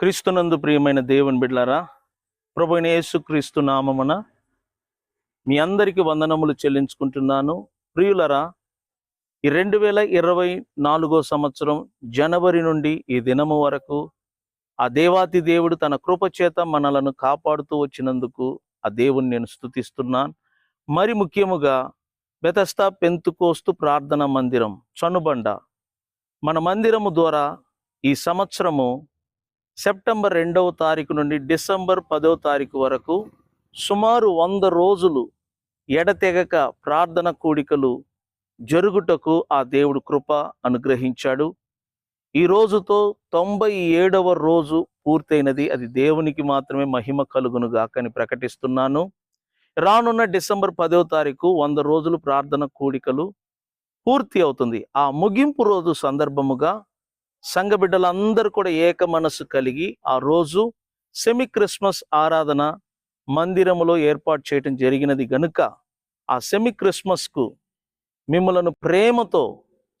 క్రీస్తునందు ప్రియమైన దేవుని బిడ్లారా ప్రభు యేసుక్రీస్తు నామమున మీ అందరికీ వందనములు చెల్లించుకుంటున్నాను. ప్రియులరా ఈ రెండు వేల ఇరవై నాలుగో సంవత్సరం జనవరి నుండి ఈ దినము వరకు ఆ దేవాతి దేవుడు తన కృపచేత మనలను కాపాడుతూ వచ్చినందుకు ఆ దేవుని నేను స్తుతిస్తున్నాను. మరి ముఖ్యముగా బెతస్తా పెంతుకోస్తు ప్రార్థన మందిరం చనుబండ. మన మందిరము ద్వారా ఈ సంవత్సరము సెప్టెంబర్ రెండవ తారీఖు నుండి డిసెంబర్ పదవ తారీఖు వరకు సుమారు వంద రోజులు ఎడతెగక ప్రార్థన కూడికలు జరుగుటకు ఆ దేవుడు కృప అనుగ్రహించాడు. ఈ రోజుతో తొంభై ఏడవ రోజు పూర్తయినది. అది దేవునికి మాత్రమే మహిమ కలుగును గాకని ప్రకటిస్తున్నాను. రానున్న డిసెంబర్ పదవ తారీఖు వంద రోజులు ప్రార్థన కూడికలు పూర్తి అవుతుంది. ఆ ముగింపు రోజు సందర్భముగా సంఘ బిడ్డలందరూ కూడా ఏక మనస్సు కలిగి ఆ రోజు సెమీ క్రిస్మస్ ఆరాధన మందిరములో ఏర్పాటు చేయటం జరిగినది గనుక ఆ సెమీ క్రిస్మస్కు మిమ్మలను ప్రేమతో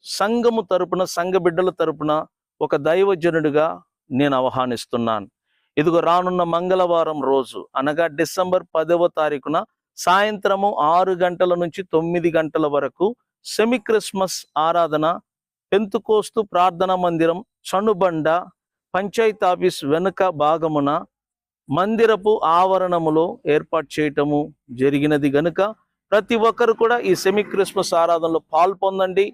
సంఘము తరపున సంఘ బిడ్డల తరపున ఒక దైవజనుడిగా నేను ఆహ్వానిస్తున్నాను. ఇదిగో రానున్న మంగళవారం రోజు అనగా డిసెంబర్ పదవ తారీఖున సాయంత్రము ఆరు గంటల నుంచి తొమ్మిది గంటల వరకు సెమీ క్రిస్మస్ ఆరాధన పెంతుకోస్తు ప్రార్థనా మందిరం చనుబండ పంచాయత్ ఆఫీస్ వెనుక భాగమున మందిరపు ఆవరణములో ఏర్పాటు చేయటము జరిగినది గనుక ప్రతి ఒక్కరు కూడా ఈ సెమీ క్రిస్మస్ ఆరాధనలో పాల్పొందండి.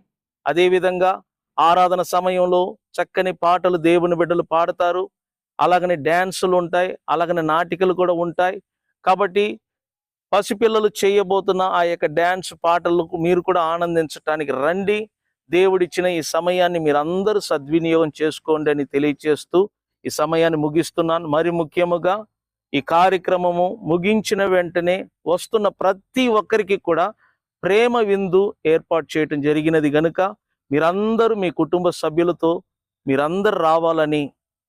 అదేవిధంగా ఆరాధన సమయంలో చక్కని పాటలు దేవుని బిడ్డలు పాడతారు. అలాగనే డ్యాన్సులు ఉంటాయి. అలాగనే నాటికలు కూడా ఉంటాయి. కాబట్టి పసిపిల్లలు చేయబోతున్న ఆ యొక్క డ్యాన్స్ పాటలకు మీరు కూడా ఆనందించటానికి రండి. దేవుడిచ్చిన ఈ సమయాన్ని మీరందరూ సద్వినియోగం చేసుకోండి అని తెలియచేస్తూ ఈ సమయాన్ని ముగిస్తున్నాను. మరి ముఖ్యముగా ఈ కార్యక్రమము ముగించిన వెంటనే వస్తున్న ప్రతి ఒక్కరికి కూడా ప్రేమ విందు ఏర్పాటు చేయటం జరిగినది గనుక మీరందరూ మీ కుటుంబ సభ్యులతో మీరందరూ రావాలని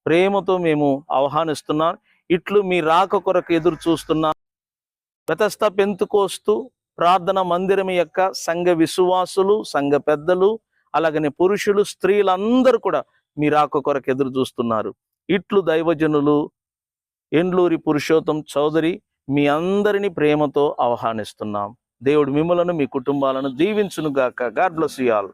ప్రేమతో మేము ఆహ్వానిస్తున్నాం. ఇట్లు మీ రాక కొరకు ఎదురు చూస్తున్నాం గతస్థ పెంతుకోస్తూ ప్రార్థన మందిరం యొక్క సంఘ విశ్వాసులు సంఘ పెద్దలు అలాగనే పురుషులు స్త్రీలందరూ కూడా మీ రాక కొరకు ఎదురు చూస్తున్నారు. ఇట్లు దైవజనులు ఎండ్లూరి పురుషోత్తం చౌదరి మీ అందరినీ ప్రేమతో ఆహ్వానిస్తున్నాం. దేవుడు మిమ్మలను మీ కుటుంబాలను దీవించును గాక గాడ్ బ్లస్ యు ఆల్.